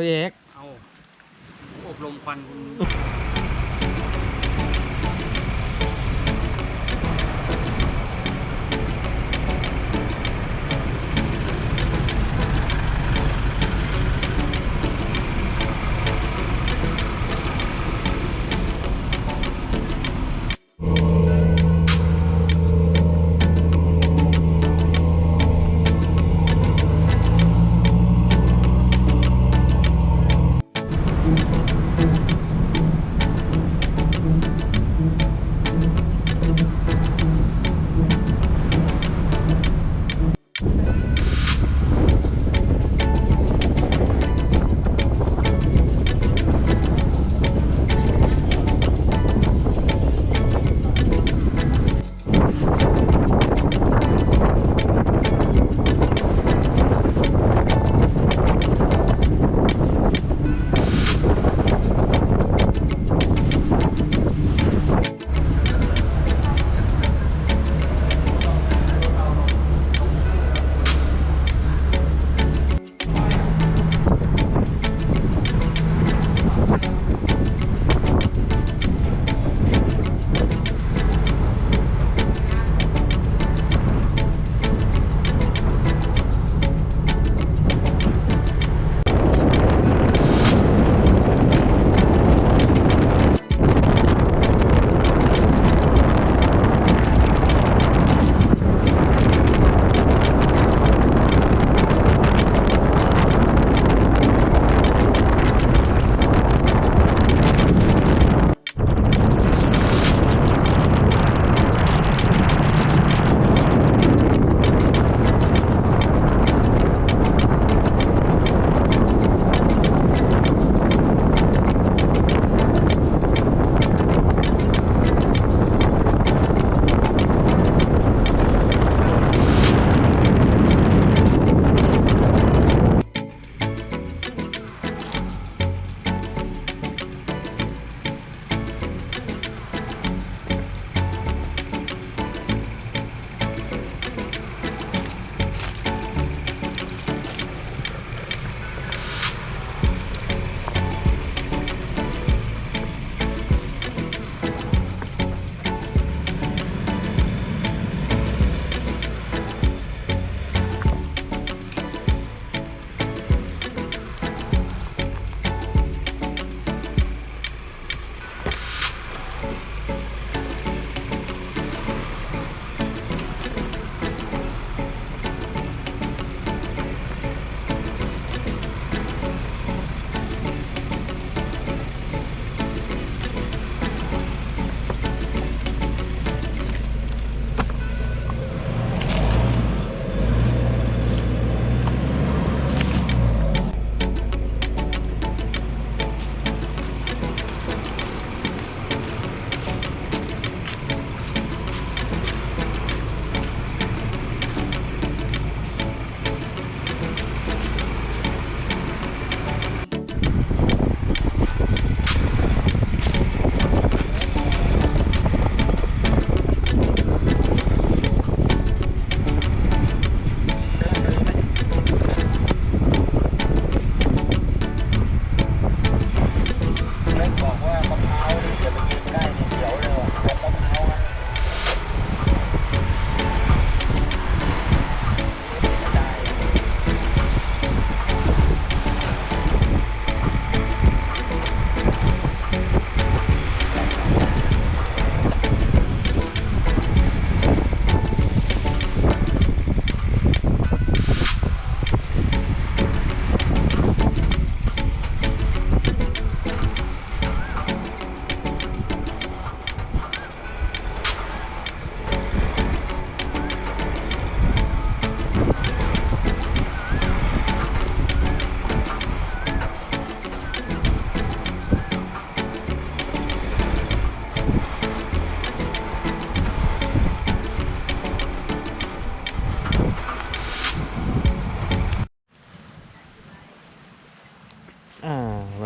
ครับพี่เอกเอาอบรมควันคุณ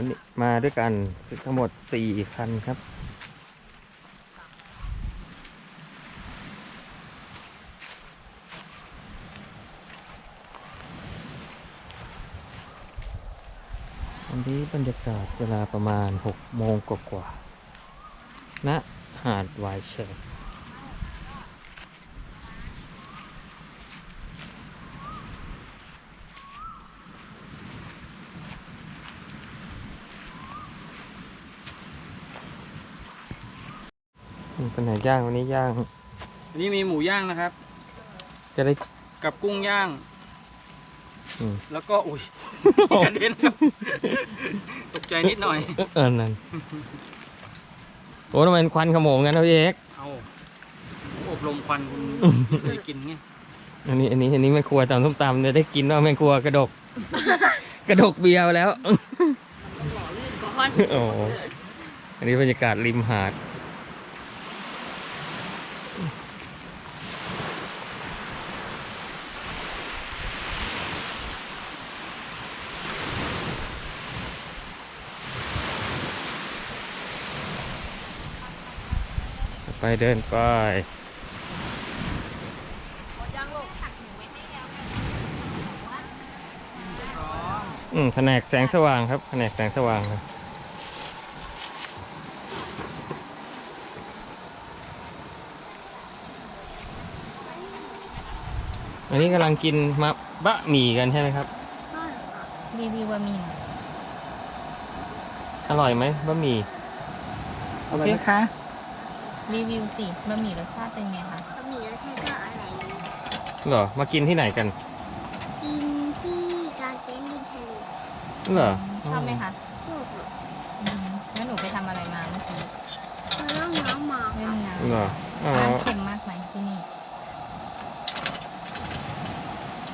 วันนี้มาด้วยกันทั้งหมดสี่คันครับอนนี้บรรยากาศเวลาประมาณ 6 โมงกว่าๆณหาดวายเชง เป็นไหนย่างวันนี้ย่าง อันนี้มีหมูย่างนะครับ จะได้ กับกุ้งย่าง อืม แล้วก็อุ้ยกระเด็นครับ ตกใจนิดหน่อย เออนั่นโอ้ทำไมมันควันขโมงกันนะพี่เอกเอาอบรมควันคุณเคยกินไงอันนี้อันนี้อันนี้แม่ครัวตำส้มตำเนี่ยได้กินว่าแม่ครัวกระดก กระดกเบียร์แล้วโอ้โหอันนี้บรรยากาศริมหาด ไปเดินไปอืมแผนกแสงสว่างครับแผนกแสงสว่างครับอันนี้กำลังกินมะบะหมี่กันใช่ไหมครับรีวิวบะหมี่อร่อยไหมบะหมี่อร่อยไหมคะ รีวิวสิบะหมี่รสชาติเป็นไงคะบะหมี่รสชาติก็อร่อยดีเหรอ มากินที่ไหนกันกินที่การเต้นริมทะเลเหรอชอบไหมคะพวกแบบอืมแล้วหนูไปทำอะไรมาเมื่อกี้เรื่องน้ำหมาเล่นน้เหรออ๋อำน้ำเค็ม